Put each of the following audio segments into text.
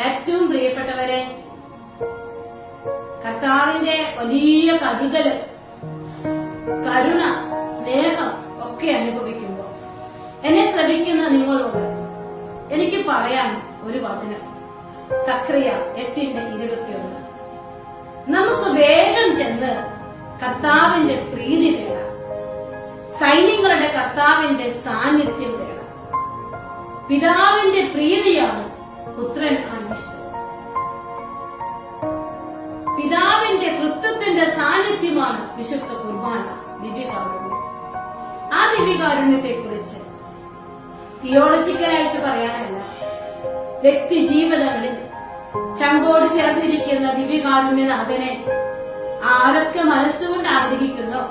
ഏറ്റവും പ്രിയപ്പെട്ടവരെ കർത്താവിന്റെ വലിയ കരുതൽ കരുണ സ്നേഹം ഒക്കെ അനുഭവിക്കുമ്പോൾ എന്നെ ശ്രമിക്കുന്ന നിങ്ങളോട് എനിക്ക് പറയാൻ ഒരു വചനം. സക്രിയ എട്ടിന്റെ ഇരുപത്തിയൊന്ന്. നമുക്ക് വേഗം ചെന്ന് കർത്താവിന്റെ പ്രീതി തേടാം. സൈന്യങ്ങളുടെ കർത്താവിന്റെ സാന്നിധ്യം തേടാം. പിതാവിന്റെ പ്രീതിയാണ് പുത്രൻ അന്വേഷണം പിതാവിന്റെ തൃത്വത്തിന്റെ സാന്നിധ്യമാണ് വിശുദ്ധ കുർബാന ദിവ്യകാരുണ്യം. ആ ദിവ്യകാരുണ്യത്തെ കുറിച്ച് തിയോളജിക്കലായിട്ട് പറയാനല്ല വ്യക്തി ജീവിതങ്ങളിൽ ചങ്കോട് ചേർന്നിരിക്കുന്ന ദിവ്യകാരുണ്യനാഥനെ ആരൊക്കെ മനസ്സുകൊണ്ട് ആഗ്രഹിക്കുന്നോ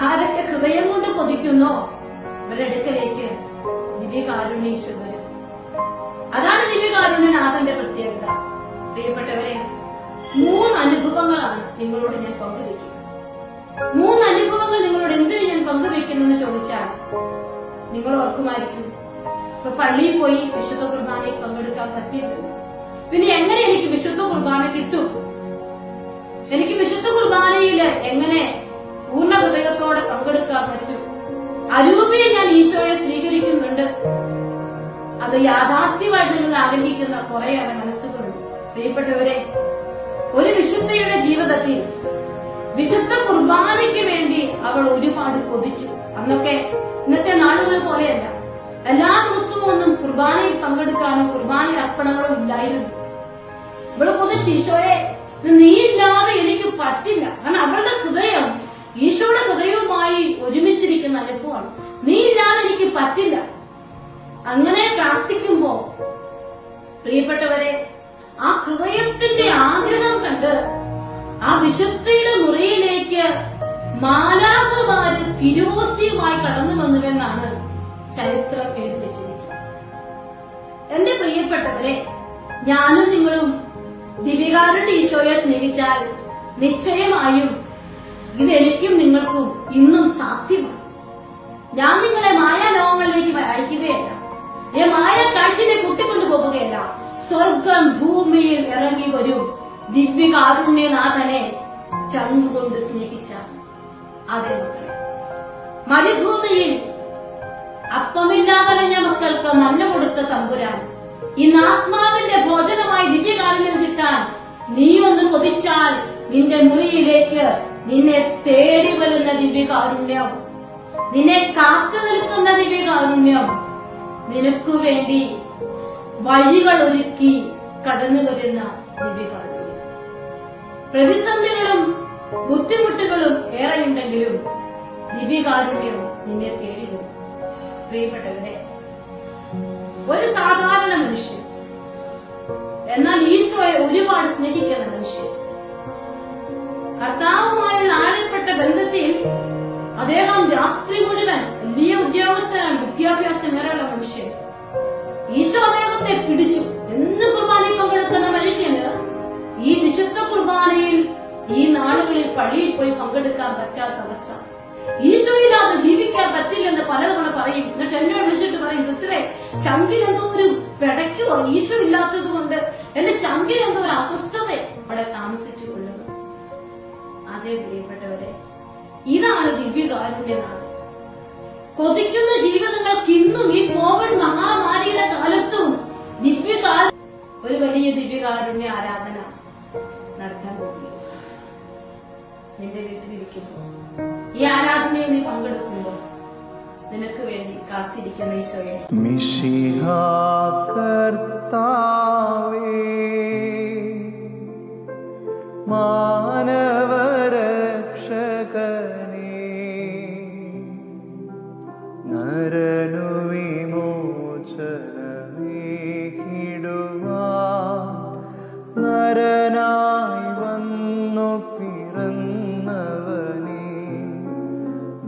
ആരൊക്കെ ഹൃദയം കൊണ്ട് കൊതിക്കുന്നോ അവരുടെ ദിവ്യകാരുണ്യ വരും അതാണ് ദിവ്യകാരുണ്യനാഥന്റെ പ്രത്യേകത. പ്രിയപ്പെട്ടവരെ മൂന്ന് അനുഭവങ്ങളാണ് നിങ്ങളോട് ഞാൻ പങ്കുവെക്കുന്നത് മൂന്ന് അനുഭവങ്ങൾ നിങ്ങളോട് എന്തിനു ഞാൻ പങ്കുവെക്കുന്നെന്ന് ചോദിച്ചാൽ നിങ്ങൾ ഓർക്കുമായിരിക്കും ഇപ്പൊ പള്ളിയിൽ പോയി വിശുദ്ധ കുർബാനയിൽ പങ്കെടുക്കാൻ പറ്റിയിട്ടുണ്ട് പിന്നെ എങ്ങനെ എനിക്ക് വിശുദ്ധ കുർബാന കിട്ടും? എനിക്ക് വിശുദ്ധ കുർബാനയിൽ എങ്ങനെ പൂർണ ഹൃദയത്തോടെ പങ്കെടുക്കാൻ പറ്റും? അരൂപയെ ഞാൻ ഈശോയെ സ്വീകരിക്കുന്നുണ്ട്. അത് യാഥാർത്ഥ്യമായി നിങ്ങൾ ആഗ്രഹിക്കുന്ന കുറേയേറെ മനസ്സുകളുണ്ട്. പ്രിയപ്പെട്ടവരെ ഒരു വിശുദ്ധയുടെ ജീവിതത്തിൽ വിശുദ്ധ കുർബാനയ്ക്ക് വേണ്ടി അവൾ ഒരുപാട് കൊതിച്ചു. അന്നൊക്കെ ഇന്നത്തെ നാടുകൾ പോലെയല്ല. എല്ലാ ദിവസവും ഒന്നും കുർബാനയിൽ പങ്കെടുക്കാനോ കുർബാനയിൽ അർപ്പണങ്ങളോ ഇല്ലായിരുന്നു. ഇവൾ കൊതിച്ച് ഈശോയെ നീ ഇല്ലാതെ എനിക്ക് പറ്റില്ല. കാരണം അവളുടെ ഹൃദയം ഈശോയുടെ ഹൃദയവുമായി ഒരുമിച്ചിരിക്കുന്ന അനുഭവമാണ്. നീ ഇല്ലാതെ എനിക്ക് പറ്റില്ല. അങ്ങനെ പ്രാർത്ഥിക്കുമ്പോ പ്രിയപ്പെട്ടവരെ ആ ഹൃദയത്തിന്റെ ആഗ്രഹം കണ്ട് ആ വിശുദ്ധയുടെ മുറിയിലേക്ക് മാലാഹമാര് തിരുവോസ്തിയുമായി കടന്നു വന്നുവെന്നാണ് ചരിത്രം എഴുതി വെച്ചിരിക്കുന്നത്. എന്റെ പ്രിയപ്പെട്ടവരെ ഞാനും നിങ്ങളും ദിവികാരുടെ ഈശോയെ സ്നേഹിച്ചാൽ നിശ്ചയമായും ഇതെനിക്കും നിങ്ങൾക്കും ഇന്നും സാധ്യമാണ്. ഞാൻ നിങ്ങളെ മായാലോകങ്ങളിലേക്ക് അയക്കുകയല്ല. ഞാൻ മായ കാഴ്ചനെ കൂട്ടിക്കൊണ്ടു പോകുകയല്ല. സ്വർഗം ഭൂമിയിൽ ഇറങ്ങി വരും. ദിവ്യകാരുണ്യനാഥനെ ചങ്കുകൊണ്ട് സ്നേഹിച്ച അതേ മക്കളെ. മരുഭൂമിയിൽ അപ്പമില്ലാതലഞ്ഞ മക്കൾക്ക് മഞ്ഞ കൊടുത്ത തമ്പുരാൻ ഇന്ന് ആത്മാവിന്റെ ഭോജനമായി ദിവ്യകാരുണ്യം കിട്ടാൻ നീ ഒന്ന് കൊതിച്ചാൽ നിന്റെ മുറിയിലേക്ക് നിന്നെ തേടി വരുന്ന ദിവ്യകാരുണ്യം. നിന്നെ കാത്തു നിൽക്കുന്ന ദിവ്യകാരുണ്യം. നിനക്കു വേണ്ടി വഴികൾ ഒരുക്കി കടന്നു വരുന്ന പ്രതിസന്ധികളും ബുദ്ധിമുട്ടുകളും ഏറെയുണ്ടെങ്കിലും ദിവ്യകാരുണ്യം നിന്നെ തേടി വരും പ്രിയപ്പെട്ടവരെ ഒരു സാധാരണ മനുഷ്യൻ എന്നാൽ ഈശോയെ ഒരുപാട് സ്നേഹിക്കുന്ന മനുഷ്യൻ കർത്താവുമായുള്ള ആഴപ്പെട്ട ബന്ധത്തിൽ അദ്ദേഹം രാത്രി മുഴുവൻ വലിയ ഉദ്യോഗസ്ഥനാണ് വിദ്യാഭ്യാസം ഏറെയുള്ള മനുഷ്യൻ. ഈശോ അദ്ദേഹത്തെ പിടിച്ചു. എന്ന് കുർബാനയിൽ പങ്കെടുക്കുന്ന മനുഷ്യന് ഈ വിശുദ്ധ കുർബാനയിൽ ഈ നാളുകളിൽ പള്ളിയിൽ പോയി പങ്കെടുക്കാൻ പറ്റാത്ത അവസ്ഥ. ഈശോയില്ലാതെ ജീവിക്കാൻ പറ്റില്ലെന്ന് പലതവണ പറയും. എന്നിട്ട് എന്നെ വിളിച്ചിട്ട് പറയും സിസ്റ്ററെ ചങ്കിൽ എന്തോ ഒരു പിടയ്ക്കുവോ ഈശോ ഇല്ലാത്തത് കൊണ്ട് എന്റെ ചങ്കിൽ എന്തോ ഒരു അസ്വസ്ഥത അവിടെ താമസിച്ചു കൊള്ളുന്നു. അതേ പ്രിയപ്പെട്ടവരെ ഇതാണ് ദിവ്യകാരുണ്യനാഥ് കൊതിക്കുന്ന ജീവിതങ്ങൾക്ക് ഇന്നും ഈ കോവിഡ് മഹാമാരിയുടെ കാലത്തും ദിവ്യകാല ഒരു വലിയ ദിവ്യകാരുണ്യ ആരാധന നടത്താൻ പോകുന്നു. നിന്റെ വീട്ടിലിരിക്കുമ്പോൾ ഈ ആരാധനയിൽ നീ പങ്കെടുക്കുമ്പോൾ നിനക്ക് വേണ്ടി കാത്തിരിക്കുന്ന ഈശോയെ. മാനവരക്ഷകനേ നരനു വിമോചനമേകിടുവാ. നരനായി വന്നു പിറന്നവനേ.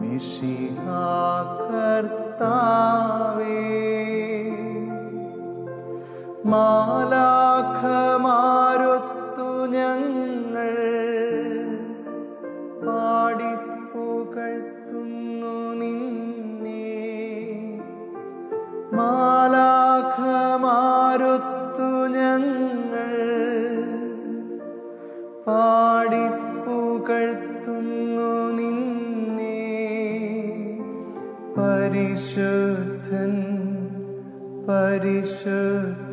മിശിഹാ കർത്താവേ. മാലാഖമാരൊത്തു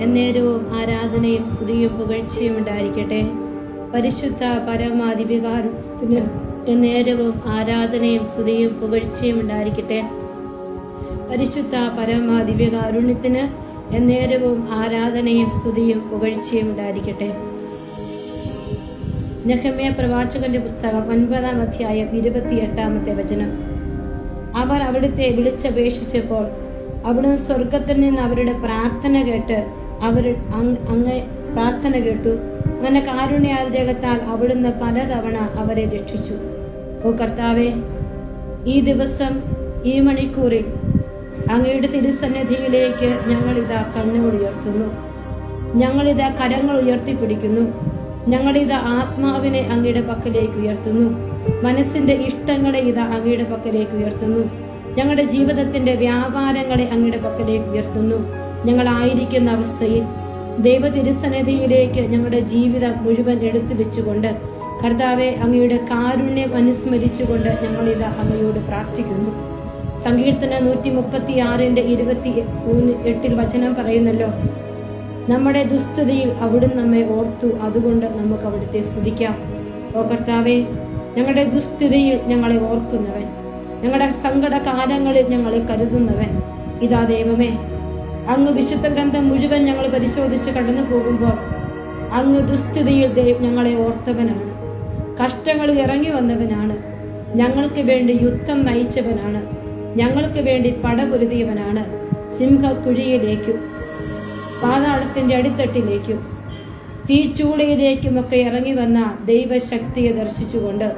എന്നേരവും ആരാധനയും സ്തുതിയും പുകഴ്ചയും ഉണ്ടായിരിക്കട്ടെ. പരിശുദ്ധ പരമാധിപികാരത്തിന് എന്നേരവും ആരാധനയും സ്തുതിയും പുകഴ്ചയും ഉണ്ടായിരിക്കട്ടെ. പരിശുദ്ധ പരമാധിപികാരുണ്യത്തിന് എന്നേരവും ആരാധനയും സ്തുതിയും പുകഴ്ചയും ഉണ്ടായിരിക്കട്ടെ. നെഹമ്യ പ്രവാചകന്റെ പുസ്തകം ഒൻപതാം അധ്യായം ഇരുപത്തിയെട്ടാമത്തെ വചനം. അവർ അവിടുത്തെ വിളിച്ചപേക്ഷിച്ചപ്പോൾ അവിടുന്ന് സ്വർഗത്തിൽ നിന്ന് അവരുടെ പ്രാർത്ഥന കേട്ട് അവർ അങ്- അങ്ങ് പ്രാർത്ഥന കേട്ടു. അങ്ങനെ കാരുണ്യാഗ്രഹത്താൽ അവിടുന്ന് പലതവണ അവരെ രക്ഷിച്ചു. ഓ കർത്താവെ ഈ ദിവസം ഈ മണിക്കൂറിൽ അങ്ങയുടെ തിരുസന്നിധിയിലേക്ക് ഞങ്ങളിതാ കണ്ണുകൾ ഉയർത്തുന്നു. ഞങ്ങളിതാ കരങ്ങൾ ഉയർത്തിപ്പിടിക്കുന്നു. ഞങ്ങളിതാ ആത്മാവിനെ അങ്ങയുടെ പക്കലേക്ക് ഉയർത്തുന്നു. മനസ്സിന്റെ ഇഷ്ടങ്ങളെ ഇതാ അങ്ങയുടെ പക്കലേക്ക് ഉയർത്തുന്നു. ഞങ്ങളുടെ ജീവിതത്തിന്റെ വ്യാപാരങ്ങളെ അങ്ങയുടെ പക്കലേക്ക് ഉയർത്തുന്നു. ഞങ്ങളായിരിക്കുന്ന അവസ്ഥയിൽ ദൈവ തിരുസന്നിധിയിലേക്ക് ഞങ്ങളുടെ ജീവിതം മുഴുവൻ എടുത്തു വെച്ചുകൊണ്ട് കർത്താവെ അങ്ങയുടെ കാരുണ്യം അനുസ്മരിച്ചുകൊണ്ട് ഞങ്ങളിത് അങ്ങയോട് പ്രാർത്ഥിക്കുന്നു. സങ്കീർത്തന നൂറ്റി മുപ്പത്തി ആറിന്റെ ഇരുപത്തി മൂന്ന് എട്ടിൽ വചനം പറയുന്നല്ലോ നമ്മുടെ ദുസ്ഥിതിയിൽ അവിടുന്ന് നമ്മെ ഓർത്തു അതുകൊണ്ട് നമുക്ക് അവിടുത്തെ സ്തുതിക്കാം. ഓ കർത്താവെ ഞങ്ങളുടെ ദുസ്ഥിതിയിൽ ഞങ്ങളെ ഓർക്കുന്നവൻ ഞങ്ങളുടെ സങ്കടകാലങ്ങളിൽ ഞങ്ങളെ കരുതുന്നവൻ ഇതാ ദൈവമേ അങ്ങ് വിശുദ്ധ ഗ്രന്ഥം മുഴുവൻ ഞങ്ങൾ പരിശോധിച്ച് കടന്നു പോകുമ്പോൾ അങ്ങ് ദുസ്ഥിതിയിൽ ഞങ്ങളെ ഓർത്തവനാണ്. കഷ്ടങ്ങളിൽ ഇറങ്ങി വന്നവനാണ്. ഞങ്ങൾക്ക് വേണ്ടി യുദ്ധം നയിച്ചവനാണ്. ഞങ്ങൾക്ക് വേണ്ടി പടപൊരുതിയവനാണ് സിംഹക്കുഴിയിലേക്കും പാതാളത്തിന്റെ അടിത്തട്ടിലേക്കും തീച്ചൂളയിലേക്കും ഒക്കെ ഇറങ്ങി വന്ന ദൈവശക്തിയെ ദർശിച്ചുകൊണ്ട്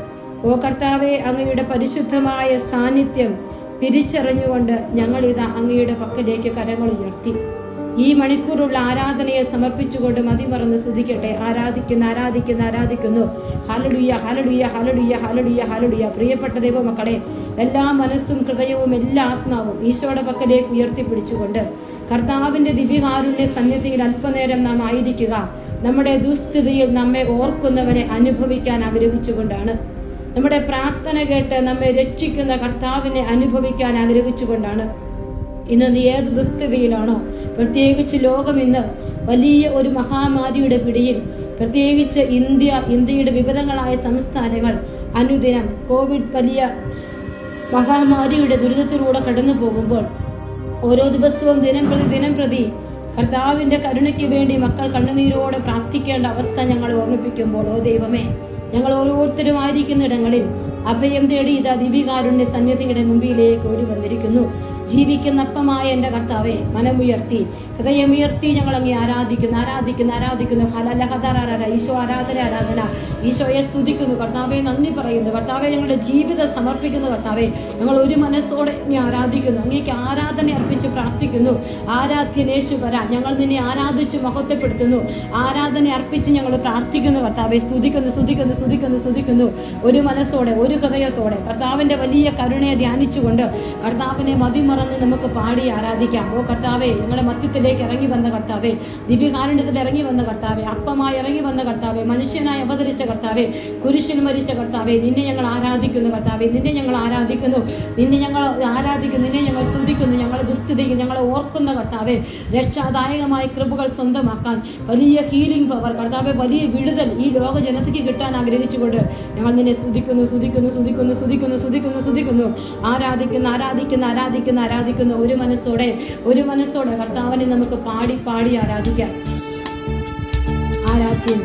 ഓ കർത്താവെ അങ്ങയുടെ പരിശുദ്ധമായ സാന്നിധ്യം തിരിച്ചറിഞ്ഞുകൊണ്ട് ഞങ്ങൾ ഇത് അങ്ങയുടെ പക്കലേക്ക് കരങ്ങൾ ഉയർത്തി. ഈ മണിക്കൂറുള്ള ആരാധനയെ സമർപ്പിച്ചുകൊണ്ട് മതി മറന്ന് സ്തുതിക്കട്ടെ. ആരാധിക്കുന്നു ആരാധിക്കുന്നു ആരാധിക്കുന്നു. ഹലടുയ ഹലടുയ ഹലടുയ ഹലടുയ ഹലടുയ പ്രിയപ്പെട്ട ദൈവമക്കളെ എല്ലാ മനസ്സും ഹൃദയവും എല്ലാ ആത്മാവും ഈശോയുടെ പക്കലേക്ക് ഉയർത്തിപ്പിടിച്ചുകൊണ്ട് കർത്താവിന്റെ ദിവ്യകാരുണ്യ സന്നിധിയിൽ അല്പനേരം നാം ആയിരിക്കുക. നമ്മുടെ ദുസ്ഥിതിയിൽ നമ്മെ ഓർക്കുന്നവരെ അനുഭവിക്കാൻ ആഗ്രഹിച്ചുകൊണ്ടാണ്. നമ്മുടെ പ്രാർത്ഥന കേട്ട് നമ്മെ രക്ഷിക്കുന്ന കർത്താവിനെ അനുഭവിക്കാൻ ആഗ്രഹിച്ചുകൊണ്ടാണ്. ഇന്ന് നീ ഏത് ദുസ്ഥിതിയിലാണോ പ്രത്യേകിച്ച് ലോകം ഇന്ന് വലിയ ഒരു മഹാമാരിയുടെ പിടിയിൽ പ്രത്യേകിച്ച് ഇന്ത്യ ഇന്ത്യയുടെ വിവിധങ്ങളായ സംസ്ഥാനങ്ങൾ അനുദിനം കോവിഡ് വലിയ മഹാമാരിയുടെ ദുരിതത്തിലൂടെ കടന്നു പോകുമ്പോൾ ഓരോ ദിവസവും ദിനം പ്രതി ദിനം പ്രതി കർത്താവിന്റെ കരുണയ്ക്ക് വേണ്ടി മക്കൾ കണ്ണുനീരോടെ പ്രാർത്ഥിക്കേണ്ട അവസ്ഥ ഞങ്ങൾ ഓർമ്മിപ്പിക്കുമ്പോൾ ഓ ദൈവമേ ഞങ്ങൾ ഓരോരുത്തരും ആയിരിക്കുന്ന ഇടങ്ങളിൽ അഭയം തേടി ഇതാ ദിവികാരുണ്യ സന്നിധിയുടെ മുമ്പിലേക്ക് ഓടി വന്നിരിക്കുന്നു. ജീവിക്കുന്ന അപ്പമായ എന്റെ കർത്താവെ മനമുയർത്തി ഹൃദയമുയർത്തി ഞങ്ങൾ അങ്ങേ ആരാധിക്കുന്നു ആരാധിക്കുന്നു ആരാധിക്കുന്നു. ഹലല ഹദാരാര ഈശോ ആരാധന ആരാധന. ഈശോയെ സ്തുതിക്കുന്നു കർത്താവെ നന്ദി പറയുന്നു. കർത്താവെ ഞങ്ങളുടെ ജീവിതം സമർപ്പിക്കുന്നു കർത്താവെ. ഞങ്ങൾ ഒരു മനസ്സോടെ നീ ആരാധിക്കുന്നു. അങ്ങേക്ക് ആരാധന അർപ്പിച്ച് പ്രാർത്ഥിക്കുന്നു. ആരാധ്യനേശു വരാ. ഞങ്ങൾ നിന്നെ ആരാധിച്ചു മഹത്വപ്പെടുത്തുന്നു. ആരാധന അർപ്പിച്ച് ഞങ്ങൾ പ്രാർത്ഥിക്കുന്നു കർത്താവെ. സ്തുതിക്കുന്നു സ്തുതിക്കുന്നു സ്തുതിക്കുന്നു സ്തുതിക്കുന്നു. ഒരു മനസ്സോടെ ഒരു ഹൃദയത്തോടെ. കർത്താവിന്റെ വലിയ കരുണയെ ധ്യാനിച്ചുകൊണ്ട് കർത്താവിനെ മതിമറന്ന് നമുക്ക് പാടി ആരാധിക്കാം. ഓ കർത്താവെ ഞങ്ങളുടെ മധ്യത്തിലേക്ക് ഇറങ്ങി വന്ന കർത്താവെ ദിവ്യകാരുണ്യത്തിൽ ഇറങ്ങി വന്ന കർത്താവെ അപ്പമായി ഇറങ്ങി വന്ന കർത്താവെ മനുഷ്യനായി അവതരിച്ച കർത്താവെ കുരിശിൽ മരിച്ച കർത്താവെ നിന്നെ ഞങ്ങൾ ആരാധിക്കുന്നു കർത്താവെ നിന്നെ ഞങ്ങൾ ആരാധിക്കുന്നു നിന്നെ ഞങ്ങൾ ആരാധിക്കുന്നു നിന്നെ ഞങ്ങൾ സ്തുതിക്കുന്നു ഞങ്ങളെ ദുസ്ഥിതിയിൽ ഞങ്ങളെ ഓർക്കുന്ന കർത്താവെ രക്ഷാദായകമായ കൃപകൾ സ്വന്തമാക്കാൻ വലിയ ഹീലിംഗ് പവർ കർത്താവെ വലിയ വിടുതൽ ഈ ലോക ജനതയ്ക്ക് കിട്ടാൻ ആഗ്രഹിച്ചുകൊണ്ട് ഞങ്ങൾ നിന്നെ സ്തുതിക്കുന്നു സ്തുതിക്കുന്നു സ്തുതിക്കുന്നു സ്തുതിക്കുന്നു സ്തുതിക്കുന്നു സ്തുതിക്കുന്നു ആരാധിക്കുന്നു ആരാധിക്കുന്നു ആരാധിക്കുന്ന. ആരാധിക്കുന്ന ഒരു മനസ്സോടെ ഒരു മനസ്സോടെ കർത്താവിനെ നമുക്ക് പാടി പാടി ആരാധിക്കാം. ആരാധ്യം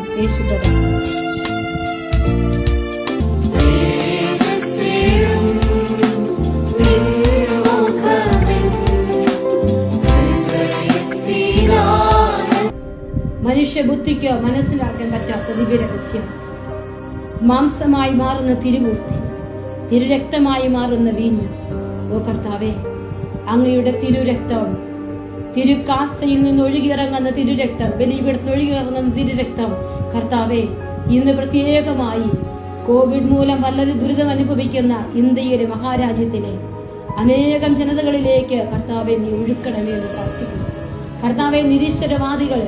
മനുഷ്യബുദ്ധിക്ക് മനസ്സിലാക്കാൻ പറ്റാത്ത ദിവ്യരഹസ്യം. മാംസമായി മാറുന്ന തിരുമൂർത്തി തിരുരക്തമായി മാറുന്ന വീഞ്ഞ്. ഓ കർത്താവേ അങ്ങയുടെ തിരുരക്തം. തിരുക്കാസയിൽ നിന്ന് ഒഴുകിയിറങ്ങുന്ന തിരുരക്തം ബലിപീഠത്തിൽ ഒഴുകിയിറങ്ങുന്ന തിരുരക്തം. കർത്താവെ ഇന്ന് പ്രത്യേകമായി കോവിഡ് മൂലം വളരെ ദുരിതം അനുഭവിക്കുന്ന ഇന്ത്യയിലെ മഹാരാജ്യത്തിലെ അനേകം ജനതകളിലേക്ക് കർത്താവെ നീ ഒഴുക്കണമേ എന്ന് പ്രാർത്ഥിക്കുന്നു. കർത്താവെ നിരീശ്വരവാദികൾ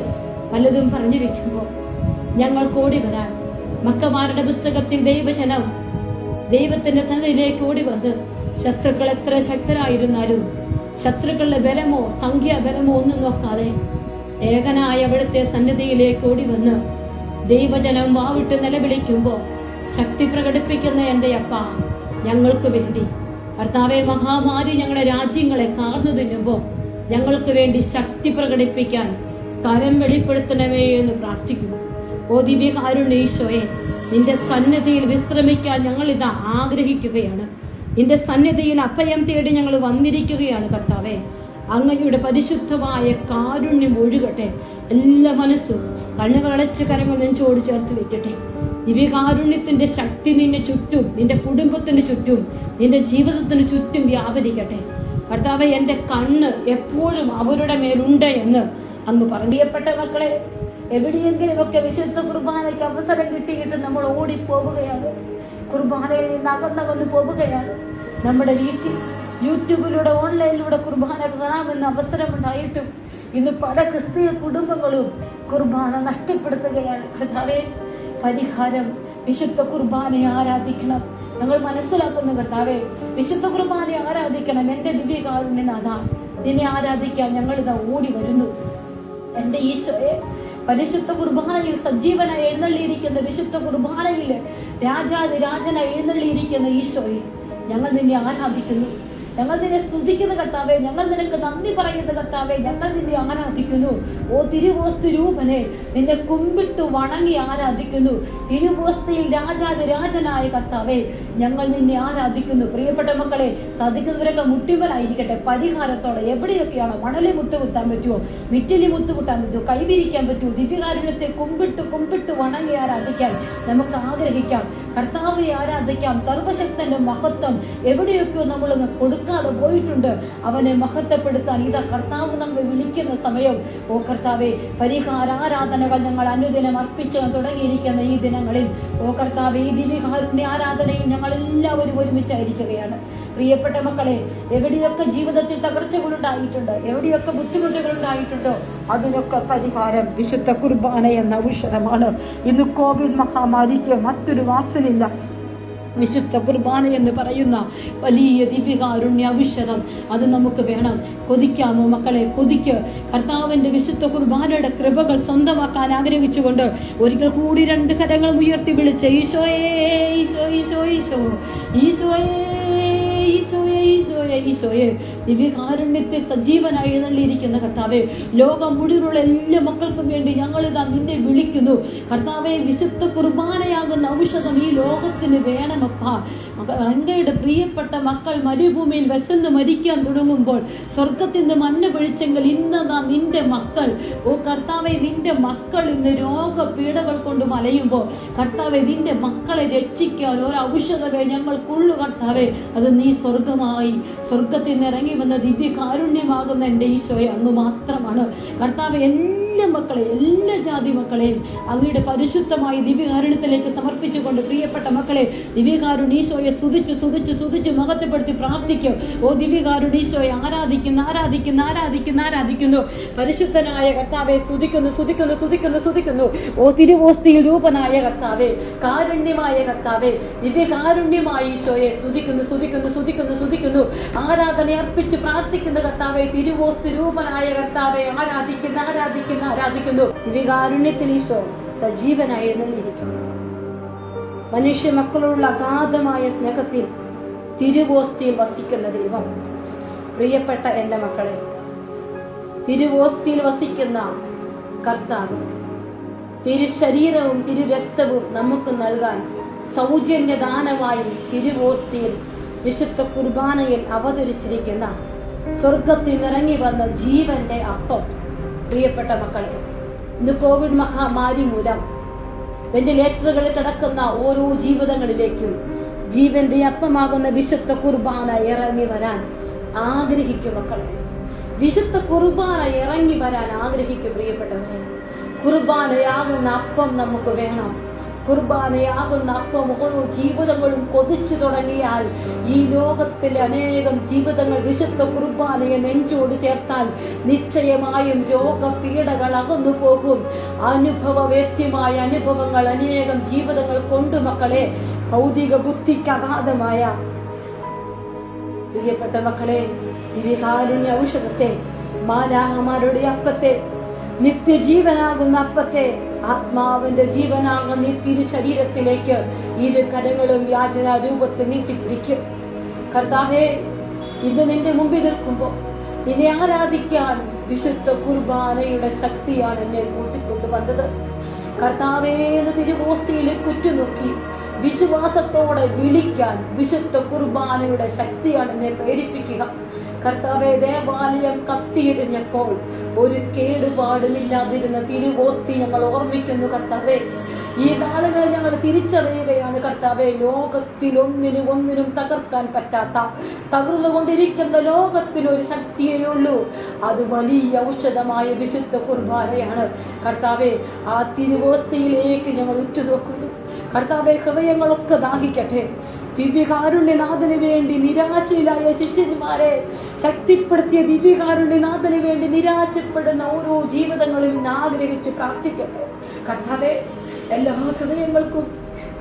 പലതും പറഞ്ഞു വെക്കുമ്പോൾ ഞങ്ങൾ കോടി വരാൻ മക്കമാരുടെ പുസ്തകത്തിൽ ദൈവജനം ദൈവത്തിന്റെ സന്നിധിയിലേക്ക് ഓടി വന്ന് ശത്രുക്കൾ എത്ര ശക്തരായിരുന്നാലും ശത്രുക്കളുടെ ബലമോ സംഖ്യാബലമോ ഒന്നും നോക്കാതെ ഏകനായ അവിടുത്തെ സന്നിധിയിലേക്ക് ഓടി വന്ന് ദൈവജനം വാവിട്ട് നിലവിളിക്കുമ്പോ ശക്തി പ്രകടിപ്പിക്കുന്ന എന്റെ അപ്പ ഞങ്ങൾക്ക് വേണ്ടി. കർത്താവെ മഹാമാരി ഞങ്ങളുടെ രാജ്യങ്ങളെ കാർന്നു തിന്നുമ്പോ ഞങ്ങൾക്ക് വേണ്ടി ശക്തി പ്രകടിപ്പിക്കാൻ കരം വെളിപ്പെടുത്തണമേ എന്ന് പ്രാർത്ഥിക്കുന്നു. ഓ ദിവ്യകാരുണ്യ ഈശോയെ നിന്റെ സന്നദ്ധയിൽ വിശ്രമിക്കാൻ ഞങ്ങൾ ഇത് ആഗ്രഹിക്കുകയാണ്. നിന്റെ സന്നിധിയിൽ അഭയം തേടി ഞങ്ങൾ വന്നിരിക്കുകയാണ് കർത്താവെ. അങ്ങയുടെ പരിശുദ്ധമായ കാരുണ്യം ഒഴുകട്ടെ. എല്ലാ മനസ്സും കണ്ണുകളടച്ച് കരങ്ങൾ നെഞ്ചോട് ചേർത്ത് വെക്കട്ടെ. ദിവ്യകാരുണ്യത്തിന്റെ ശക്തി നിന്റെ ചുറ്റും നിന്റെ കുടുംബത്തിന് ചുറ്റും നിന്റെ ജീവിതത്തിന് ചുറ്റും വ്യാപരിക്കട്ടെ. കർത്താവ് എന്റെ കണ്ണ് എപ്പോഴും അവരുടെ മേലുണ്ട് എന്ന് അങ്ങ് പറഞ്ഞിയപ്പെട്ട മക്കളെ എവിടെയെങ്കിലുമൊക്കെ വിശുദ്ധ കുർബാനയ്ക്ക് അവസരം കിട്ടിയിട്ട് നമ്മൾ ഓടിപ്പോവുകയാണ്. കുർബാനയിൽ നിന്ന് അകന്നകന്ന് പോവുകയാണ് നമ്മുടെ വീട്ടിൽ യൂട്യൂബിലൂടെ ഓൺലൈനിലൂടെ കുർബാന കാണാമെന്ന അവസരമുണ്ടായിട്ടും ഇന്ന് പല ക്രിസ്തീയ കുടുംബങ്ങളും കുർബാന നഷ്ടപ്പെടുത്തുകയാണ്. കർത്താവേ പരിഹാരം വിശുദ്ധ കുർബാനയെ ആരാധിക്കണം. ഞങ്ങൾ മനസ്സിലാക്കുന്നു കർത്താവേ വിശുദ്ധ കുർബാനയെ ആരാധിക്കണം. എന്റെ ദിവ്യകാരുണ്യനാഥ നിന്നെ ആരാധിക്കാൻ ഞങ്ങളിതാ ഓടി വരുന്നു. എന്റെ ഈശോയെ പരിശുദ്ധ കുർബാനയിൽ സജീവനായി എഴുന്നള്ളിയിരിക്കുന്ന വിശുദ്ധ കുർബാനയിൽ രാജാതിരാജനായി എഴുന്നള്ളിയിരിക്കുന്ന ഈശോയെ ഞങ്ങൾ നിന്നെ ആരാധിക്കുന്നു. ഞങ്ങൾ നിന്നെ സ്തുതിക്കുന്ന കർത്താവെ ഞങ്ങൾ നിനക്ക് നന്ദി പറയുന്ന കർത്താവെ ഞങ്ങൾ നിന്നെ ആരാധിക്കുന്നു. ഓ തിരുവോസ്തു രൂപനെ നിന്നെ കുമ്പിട്ട് വണങ്ങി ആരാധിക്കുന്നു. തിരുവോസ്തയിൽ രാജാതി രാജനായ കർത്താവെ ഞങ്ങൾ നിന്നെ ആരാധിക്കുന്നു. പ്രിയപ്പെട്ട മക്കളെ സാധിക്കുന്നവരൊക്കെ മുട്ടിമലായിരിക്കട്ടെ പരിഹാരത്തോടെ എവിടെയൊക്കെയാണോ മണലി മുട്ടുകുത്താൻ പറ്റുമോ മിറ്റലി മുട്ടുകുത്താൻ പറ്റുമോ കൈവിരിക്കാൻ പറ്റുമോ ദിവ്യകാരുണ്യത്തെ കുമ്പിട്ട് കുമ്പിട്ട് വണങ്ങി ആരാധിക്കാൻ നമുക്ക് ആഗ്രഹിക്കാം. കർത്താവിനെ ആരാധിക്കാം. സർവശക്തന്റെ മഹത്വം എവിടെയൊക്കെയോ നമ്മൾ കൊടുക്കാതെ പോയിട്ടുണ്ട്. അവനെ മഹത്വപ്പെടുത്താൻ ഇതാ കർത്താവ് നമ്മെ വിളിക്കുന്ന സമയം. ഓ കർത്താവെ പരിഹാരാരാധനകൾ ഞങ്ങൾ അനുദിനം അർപ്പിച്ച് തുടങ്ങിയിരിക്കുന്ന ഈ ദിനങ്ങളിൽ. ഓ കർത്താവെ ഈ ദിവ്യകാരുണ്യ ആരാധനയും ഞങ്ങൾ എല്ലാവരും ഒരുമിച്ചായിരിക്കുകയാണ് പ്രിയപ്പെട്ട മക്കളെ എവിടെയൊക്കെ ജീവിതത്തിൽ തകർച്ചകൾ ഉണ്ടായിട്ടുണ്ട് എവിടെയൊക്കെ ബുദ്ധിമുട്ടുകൾ ഉണ്ടായിട്ടുണ്ടോ അതിനൊക്കെ പരിഹാരം വിശുദ്ധ കുർബാന എന്ന ഔഷധമാണ്. ഇന്ന് കോവിഡ് മഹാമാരിക്ക് മറ്റൊരു വാസനില്ല വിശുദ്ധ കുർബാന എന്ന് പറയുന്ന വലിയ ദിവ്യകാരുണ്യ ഔഷധം അത് നമുക്ക് വേണം. കൊതിക്കാമോ മക്കളെ? കൊതിക്ക്. കർത്താവിന്റെ വിശുദ്ധ കുർബാനയുടെ കൃപകൾ സ്വന്തമാക്കാൻ ആഗ്രഹിച്ചുകൊണ്ട് ഒരിക്കൽ കൂടി രണ്ട് കരങ്ങൾ ഉയർത്തി വിളിച്ച് ഈശോയേ ഈശോ ഈശോ ഈശോ ഈശോയെ. ഈശോയെ ഈശോയെ ദിവ്യകാരുണ്യത്തെ സജീവനായി എഴുന്നള്ളിയിരിക്കുന്ന കർത്താവെ ലോകം മുഴുവനുള്ള എല്ലാ മക്കൾക്കും വേണ്ടി ഞങ്ങൾ ഇതാ നിന്നെ വിളിക്കുന്നു. കർത്താവെ വിശുദ്ധ കുർബാനയാകുന്ന ഔഷധം ഈ ലോകത്തിന് വേണമപ്പ. അങ്ങയുടെ പ്രിയപ്പെട്ട മക്കൾ മരുഭൂമിയിൽ വിശന്ന് മരിക്കാൻ തുടങ്ങുമ്പോൾ സ്വർഗത്തിൽ നിന്ന് മഞ്ഞ പൊഴിച്ചെങ്കിൽ ഇന്നതാ നിന്റെ മക്കൾ. ഓ കർത്താവെ നിന്റെ മക്കൾ ഇന്ന് രോഗപീഠകൾ കൊണ്ട് മലയുമ്പോൾ കർത്താവെ നിന്റെ മക്കളെ രക്ഷിക്കാൻ ഒരു ഔഷധമേ ഞങ്ങൾക്കുള്ളു കർത്താവെ. അത് നീ സ്വർഗമായി സ്വർഗത്തിൽ നിന്ന് ഇറങ്ങി വന്ന ദിവ്യ കാരുണ്യമാകുന്ന എന്റെ ഈശോയെ അങ്ങ് മാത്രമാണ്. കർത്താവ് എല്ലാ മക്കളെ എല്ലാ ജാതി മക്കളെയും അങ്ങയുടെ പരിശുദ്ധമായ ദിവ്യകാരുണ്യത്തിലേക്ക് സമർപ്പിച്ചുകൊണ്ട് പ്രിയപ്പെട്ട മക്കളെ ദിവ്യകാരുണീശോയെ സ്തുതിച്ച് സ്തുതിച്ച് സ്തുതിച്ച് മഹത്വപ്പെടുത്തി പ്രാർത്ഥിക്കും. ഓ ദിവ്യകാരുണീശോയെ ആരാധിക്കുന്നു ആരാധിക്കുന്നു ആരാധിക്കുന്ന ആരാധിക്കുന്നു. പരിശുദ്ധനായ കർത്താവെ സ്തുതിക്കുന്നു സ്തുതിക്കുന്നു സ്തുതിക്കുന്നു സ്തുതിക്കുന്നു. ഓ തിരുവോസ്തിയിൽ രൂപനായ കർത്താവെ കാരുണ്യമായ കർത്താവെ ദിവ്യകാരുണ്യമായ ഈശോയെ സ്തുതിക്കുന്നു സ്തുതിക്കുന്നു സ്തുതിക്കുന്നു സ്തുതിക്കുന്നു. ആരാധന അർപ്പിച്ച് പ്രാർത്ഥിക്കുന്ന കർത്താവെ തിരുവോസ്തി രൂപനായ കർത്താവെ ആരാധിക്കുന്നു ആരാധിക്കുന്ന ആരാധിക്കുന്നു. ദിവ്യകാരുണ്യത്തിൽ ഈശോ സജീവനായി എഴുന്നള്ളിയിരിക്കുന്നു മനുഷ്യ മക്കളോടുള്ള അഗാധമായ സ്നേഹത്തിൽ തിരുവോസ്തിയിൽ വസിക്കുന്ന ദൈവം. പ്രിയപ്പെട്ട എന്റെ മക്കളെ തിരുവോസ്തിയിൽ വസിക്കുന്ന കർത്താവ് തിരുശരീരവും തിരുരക്തവും നമുക്ക് നൽകാൻ സൗജന്യ ദാനമായി തിരുവോസ്തിയിൽ വിശുദ്ധ കുർബാനയിൽ അവതരിച്ചിരിക്കുന്ന സ്വർഗത്തിൽ നിറങ്ങി വന്ന ജീവന്റെ അപ്പം. പ്രിയപ്പെട്ട മക്കളെ ഇന്ന് കോവിഡ് മഹാമാരി മൂലം വെന്റിലേറ്ററുകളിൽ കിടക്കുന്ന ഓരോ ജീവിതങ്ങളിലേക്കും ജീവന്റെ അപ്പമാകുന്ന വിശുദ്ധ കുർബാന ഇറങ്ങി വരാൻ ആഗ്രഹിക്കും മക്കളെ. വിശുദ്ധ കുർബാന ഇറങ്ങി വരാൻ ആഗ്രഹിക്കും പ്രിയപ്പെട്ടവരെ. കുർബാനയാകുന്ന അപ്പം നമുക്ക് വേണം. കുർബാനയാകുന്ന അപ്പം ഓരോ ജീവിതങ്ങളും കൊതിച്ചു തുടങ്ങിയാൽ ഈ ലോകത്തിലെ അനേകം ജീവിതങ്ങൾ വിശുദ്ധ കുർബാനയെ നെഞ്ചോട് ചേർത്താൽ നിശ്ചയമായും രോഗപീഠകൾ അകന്നു പോകും അനുഭവവേദ്യമായ അനുഭവങ്ങൾ അനേകം ജീവിതങ്ങൾ കൊണ്ടു മക്കളെ ഭൗതിക ബുദ്ധിക്ക് അഗാധമായ. പ്രിയപ്പെട്ട മക്കളെ ദിവ്യകാരുണ്യ ഔഷധത്തെ മാലാഹമാരുടെ അപ്പത്തെ നിത്യജീവനാകുന്ന അപ്പത്തെ ആത്മാവിന്റെ ജീവനാകുന്ന തിരു ശരീരത്തിലേക്ക് ഇരു കരങ്ങളും യാചന രൂപത്തിൽ നീട്ടിപ്പിടിക്കും. കർത്താവേ ഇത് നിന്റെ മുമ്പിൽ നിൽക്കുമ്പോ നിന്നെ ആരാധിക്കാൻ വിശുദ്ധ കുർബാനയുടെ ശക്തിയാണ് എന്നെ കൂട്ടിക്കൊണ്ടു വന്നത് കർത്താവേ എന്ന് തിരുവോസ്തിയിലേക്ക് ഉറ്റുനോക്കി വിശ്വാസത്തോടെ വിളിക്കാൻ വിശുദ്ധ കുർബാനയുടെ ശക്തിയാണ് എന്നെ പ്രേരിപ്പിക്കുക. കർത്താവെ ദേവാലയം കത്തിയിരിഞ്ഞപ്പോൾ ഒരു കേടുപാടുമില്ലാതിരുന്ന തിരുവോസ്തി ഞങ്ങൾ ഓർമ്മിക്കുന്നു കർത്താവെ. ഈ നാളുകൾ ഞങ്ങൾ തിരിച്ചറിയുകയാണ് കർത്താവെ. ലോകത്തിൽ ഒന്നിനും ഒന്നിനും തകർക്കാൻ പറ്റാത്ത തകർന്നുകൊണ്ടിരിക്കുന്ന ലോകത്തിൽ ഒരു ശക്തിയേ ഉള്ളൂ. അത് വലിയ ഔഷധമായ വിശുദ്ധ കുർബാനയാണ്. കർത്താവെ ആ തിരുവോസ്തിയിലേക്ക് ഞങ്ങൾ ഉറ്റുനോക്കുന്നു. കർത്താവെ ഹൃദയങ്ങളൊക്കെ ദാഹിക്കട്ടെ. ദിവ്യകാരുണ്യനാഥന് വേണ്ടി നിരാശയിലായ ശിഷ്യന്മാരെ ശക്തിപ്പെടുത്തിയ ദിവ്യകാരുണ്യനാഥന് വേണ്ടി നിരാശപ്പെടുന്ന ഓരോ ജീവിതങ്ങളും ഇന്ന് ആഗ്രഹിച്ച് പ്രാർത്ഥിക്കട്ടെ. കർത്താവെ എല്ലാ ഹൃദയങ്ങൾക്കും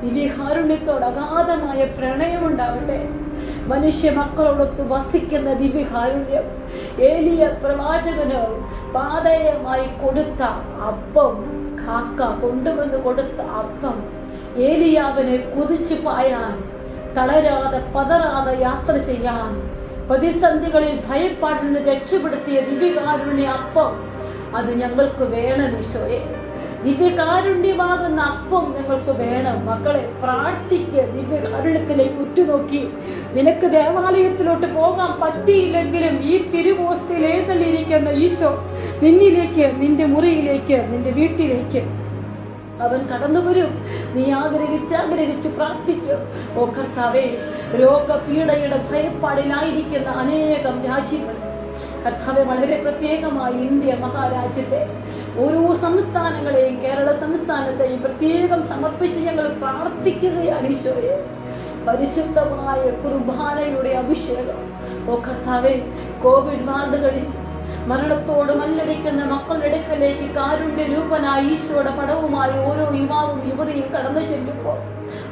ദിവ്യകാരുണ്യത്തോട് അഗാധമായ പ്രണയമുണ്ടാവട്ടെ. മനുഷ്യ മക്കളോടൊത്ത് വസിക്കുന്ന ദിവ്യകാരുണ്യം ഏലിയ പ്രവാചകന് പാതയമായി കൊടുത്ത അപ്പം കാക്ക കൊണ്ടുവന്ന് കൊടുത്ത അപ്പം ഏലിയാവിനെ കുതിച്ചു പായാൻ തളരാതെ പതറാതെ യാത്ര ചെയ്യാൻ പ്രതിസന്ധികളിൽ ഭയപ്പാടിൽ രക്ഷപ്പെടുത്തിയ ദിവ്യകാരുണ്യ അപ്പം അത് ഞങ്ങൾക്ക് വേണം ഈശോയെ. ദിവ്യകാരുണ്യമാകുന്ന അപ്പം ഞങ്ങൾക്ക് വേണം. മക്കളെ പ്രാർത്ഥിക്ക്. ദിവ്യകാരുണ്യത്തിലേക്ക് ഉറ്റുനോക്കി. നിനക്ക് ദേവാലയത്തിലോട്ട് പോകാൻ പറ്റിയില്ലെങ്കിലും ഈ തിരുവോസ്തിയിൽ എഴുന്നള്ളിയിരിക്കുന്ന ഈശോ നിന്നിലേക്ക് നിന്റെ മുറിയിലേക്ക് നിന്റെ വീട്ടിലേക്ക് അവൻ കടന്നു വരും നീ ആഗ്രഹിച്ച് ആഗ്രഹിച്ച് പ്രാർത്ഥിക്കും. ഓ കർത്താവേ രോഗപീഠയുടെ ഭയപ്പാടിലായിരിക്കുന്ന അനേകം രാജ്യങ്ങൾ. കർത്താവെ വളരെ പ്രത്യേകമായി ഇന്ത്യ മഹാരാജ്യത്തെ ഓരോ സംസ്ഥാനങ്ങളെയും കേരള സംസ്ഥാനത്തെയും പ്രത്യേകം സമർപ്പിച്ച് ഞങ്ങൾ പ്രാർത്ഥിക്കുകയാണ് ഈശോയെ. പരിശുദ്ധമായ കുർബാനയുടെ അഭിഷേകം. ഓ കർത്താവെ കോവിഡ് വാർഡുകളിൽ മരണത്തോട് മല്ലടിക്കുന്ന മക്കളുടെ അടുക്കലേക്ക് കാരുണ്യ രൂപനായി ഈശോയുടെ പടവുമായി ഓരോ യുവാവും യുവതിയും കടന്നു ചെല്ലുമ്പോൾ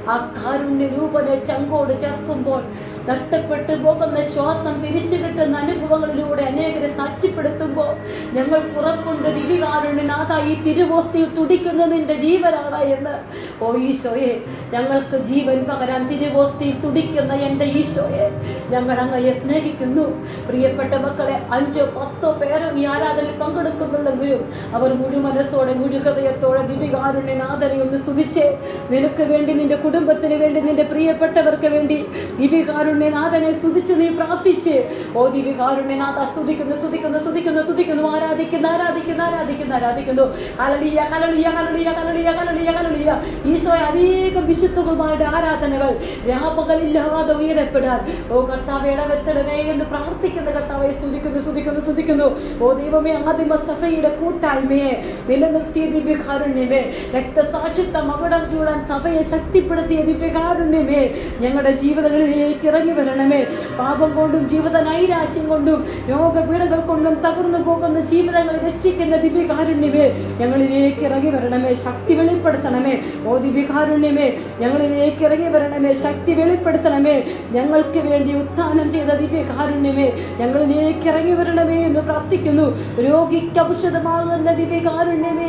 ആ കാരുണ്യ രൂപനെ ചങ്കോട് ചേർക്കുമ്പോൾ നഷ്ടപ്പെട്ടു പോകുന്ന ശ്വാസം തിരിച്ചു കിട്ടുന്ന അനുഭവങ്ങളിലൂടെ അനേകരെ സാക്ഷ്യപ്പെടുത്തുമ്പോൾ ഞങ്ങൾ പുറത്തുണ്ട്. ദിവികാരുണ്യനാഥ ഈ തിരുവോസ്തിയിൽ തുടിക്കുന്നത് നിന്റെ ജീവനാണ് എന്ന്. ഓ ഈശോയെ ഞങ്ങൾക്ക് ജീവൻ പകരാൻ തിരുവോസ്തിയിൽ തുടിക്കുന്ന എന്റെ ഈശോയെ ഞങ്ങൾ അങ്ങയെ സ്നേഹിക്കുന്നു. പ്രിയപ്പെട്ട മക്കളെ അഞ്ചോ പത്തോ പേരോ ഈ ആരാധനയിൽ പങ്കെടുക്കുന്നുണ്ടെങ്കിലും അവർ മുഴുമനസ്സോടെ മുഴുഹൃദയത്തോടെ ദിവികാരുണ്യനാഥനെ ഒന്ന് സ്തുതിച്ചേ. നിനക്ക് വേണ്ടി നിന്റെ കുടുംബത്തിന് വേണ്ടി നിന്റെ പ്രിയപ്പെട്ടവർക്ക് വേണ്ടി ദിവികാരുണ്യനാഥനെ സ്തുതിച്ച് നീ പ്രാർത്ഥിച്ച്. ഓ ദിവികാരുണ്യനാഥ സ്തുതിക്കുന്നു സ്തുതിക്കുന്നു സ്തുതിക്കുന്നു സ്തുതിക്കുന്നു ആരാധിക്കുന്നു ആരാധിക്കുന്നു ആരാധിക്കുന്നു ആരാധിക്കുന്നു. കലളിയ കലളിയ കലളിയ കലളിയ കലളിയ കലളിയ ഈശോയെ അനേകം വിശുദ്ധകളുമായിട്ട് ആരാധനകൾ രാപകലില്ലാതെ ഉയരപ്പെടാൻ. ഓ കർത്താവ് ഇടവെത്തണമേ എന്ന് പ്രാർത്ഥിക്കുന്ന കർത്താവെ സ്തുതിക്കുന്നു സ്തുതിക്കുന്നു സ്തുതിക്കുന്നു. ഓ ദൈവമേ ആദിമ സഭയുടെ കൂട്ടായ്മയെ നിലനിർത്തിയ ദിവ്യകാരുണ്യമേ. രക്തസാക്ഷിത്വം അവിടം ചൂടാൻ സഭയെ ശക്തിപ്പെടുത്തിയ ദിവ്യകാരുണ്യമേ. ഞങ്ങളുടെ ജീവിതങ്ങളിലേക്ക് ഇറങ്ങി വരണമേ. പാപം കൊണ്ടും ജീവിത നൈരാശ്യം കൊണ്ടും രോഗപീഠകൾ കൊണ്ടും തകർന്നു പോകുന്ന ജീവിതങ്ങൾ രക്ഷിക്കുന്ന ദിവ്യകാരുണ്യമേ ഞങ്ങളിലേക്ക് ഇറങ്ങി വരണമേ. ശക്തി വെളിപ്പെടുത്തണമേ. ഓ ദിവ്യകാരുണ്യമേ ഞങ്ങളിലേക്ക് ഇറങ്ങി വരണമേ. ശക്തി വെളിപ്പെടുത്തണമേ. ഞങ്ങൾക്ക് വേണ്ടി ഉത്ഥാനം ചെയ്ത ദിവ്യകാരുണ്യമേ ഞങ്ങളിലേക്ക് ഇറങ്ങി വരണമേ എന്ന് പ്രാർത്ഥിക്കുന്നു. രോഗിക്ക് ഔഷധമാകുന്ന ദിവ്യകാരുണ്യമേ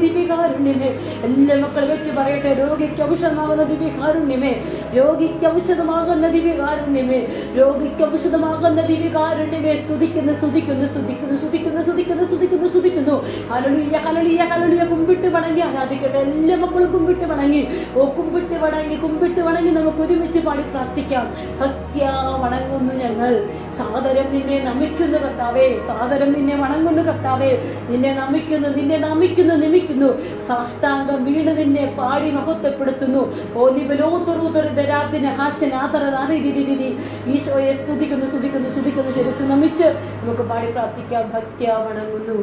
ദിവ്യ ദിവ്യകാരുണ്യമേ. എല്ലാ മക്കളും വെച്ച് പറയട്ടെ രോഗിക്ക് ഔഷധമാകുന്ന ദിവ്യകാരുണ്യമേ. രോഗിക്ക് ഔഷധമാകുന്ന ദിവ്യകാരുണ്യമേ രോഗിക്ക് ഔഷധമാകുന്ന ദിവ്യകാരുണ്യമേ സ്തുതിക്കുന്നു സ്തുതിക്കുന്നു സ്തുതിക്കുന്നു സ്തുതിക്കുന്നു സ്തുതിക്കുന്നു സ്തുതിക്കുന്നു സ്തുതിക്കുന്നു. ഹലളിയ ഹലളിയ ഹലളിയ കുമ്പിട്ട് വണങ്ങി ആരാധിക്കട്ടെ. എല്ലാ മക്കളും കുമ്പിട്ട് വണങ്ങി. ഓ കുമ്പിട്ട് വണങ്ങി കുമ്പിട്ട് വണങ്ങി നമുക്ക് ഒരുമിച്ച് പാടി പ്രാർത്ഥിക്കാം. ഭക്ത്യാ വണങ്ങുന്നു ഞങ്ങൾ. സാദരം നിന്നെ നമിക്കുന്നു കർത്താവേ. സാദരം നിന്നെ വണങ്ങുന്നു കർത്താവേ. നിന്നെ നമിക്കുന്നു നിന്നെ നമിക്കുന്നു നിമിക്കുന്നു. സാഷ്ടാംഗം വീണ് നിന്നെ പാടി മഹത്വപ്പെടുത്തുന്നു. ഓ നിബലോത്തുറുതരാത്തിന് ഹാസ്യനാഥരനാരി ഈശോയെ സ്തുതിക്കുന്നു സ്തുതിക്കുന്നു സ്തുതിക്കുന്നു. ശിരസ് നമിച്ച് നമുക്ക് പാടി പ്രാർത്ഥിക്കാം. ഭക്തി വണങ്ങുന്നു.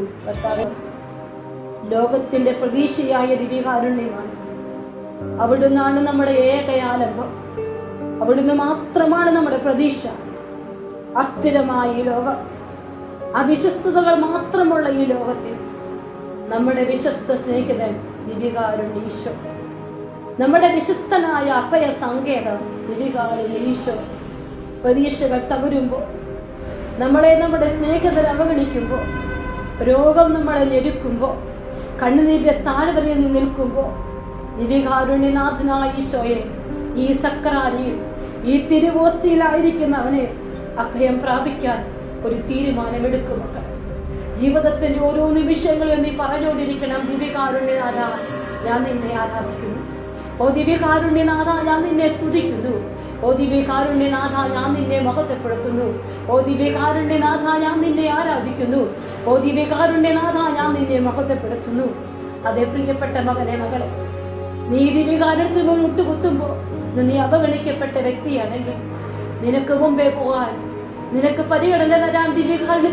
ലോകത്തിന്റെ പ്രതീക്ഷയായ ദിവ്യകാരുണ്യമാണ് അവിടുന്നാണ് നമ്മുടെ ഏക ആലംബം അവിടുന്ന് മാത്രമാണ് നമ്മുടെ പ്രതീക്ഷ. അസ്ഥിരമായ ഈ ലോകം. അവിശ്വസ്തതകൾ മാത്രമുള്ള ഈ ലോകത്തിൽ നമ്മുടെ വിശ്വസ്ത സ്നേഹിതൻ ദിവ്യകാരുണ്യ ഈശോ. നമ്മുടെ വിശ്വസ്തനായ അഭയ സങ്കേതം ദിവ്യകാരുണ്യ ഈശോ പ്രതീക്ഷകൾ തകരുമ്പോൾ നമ്മളെ നമ്മുടെ സ്നേഹിതർ അവഗണിക്കുമ്പോൾ രോഗം നമ്മളെ ഞെരുക്കുമ്പോൾ കണ്ണുനീരിന്റെ താഴ്വരയിൽ നിന്ന് നിൽക്കുമ്പോൾ ദിവ്യകാരുണ്യനാഥനായ ഈശോയെ ഈ സക്രാരിയിൽ ഈ തിരുവോസ്തിയിലായിരിക്കുന്ന അവനെ അഭയം പ്രാപിക്കാൻ ഒരു തീരുമാനമെടുക്കും മക്കൾ ജീവിതത്തിന്റെ ഓരോ നിമിഷങ്ങളിൽ നീ പറഞ്ഞുകൊണ്ടിരിക്കണം ദിവ്യകാരുണ്യനാഥ ഞാൻ നിന്നെ ആരാധിക്കുന്നു. ഓ ദിവ്യകാരുണ്യനാഥ ഞാൻ നിന്നെ സ്തുതിക്കുന്നു. ഓ ദിവ്യകാരുണ്യനാഥ ഞാൻ നിന്നെ മഹത്വപ്പെടുത്തുന്നു. ഓ ദിവ്യകാരുണ്യനാഥ ഞാൻ നിന്നെ ആരാധിക്കുന്നു. ഓ ദിവ്യകാരുണ്യനാഥ ഞാൻ നിന്നെ മഹത്വപ്പെടുത്തുന്നു. അതേ പ്രിയപ്പെട്ട മകനെ മകളെ നീ ദിവ്യകാരുണ്യത്തിൽ മുട്ടുകുത്തുമ്പോ നീ അവഗണിക്കപ്പെട്ട വ്യക്തിയാണെങ്കിൽ നിനക്ക് മുമ്പേ പോകാൻ നിനക്ക് പരിഗണന തരാൻ ദിവ്യകാരുണ്യ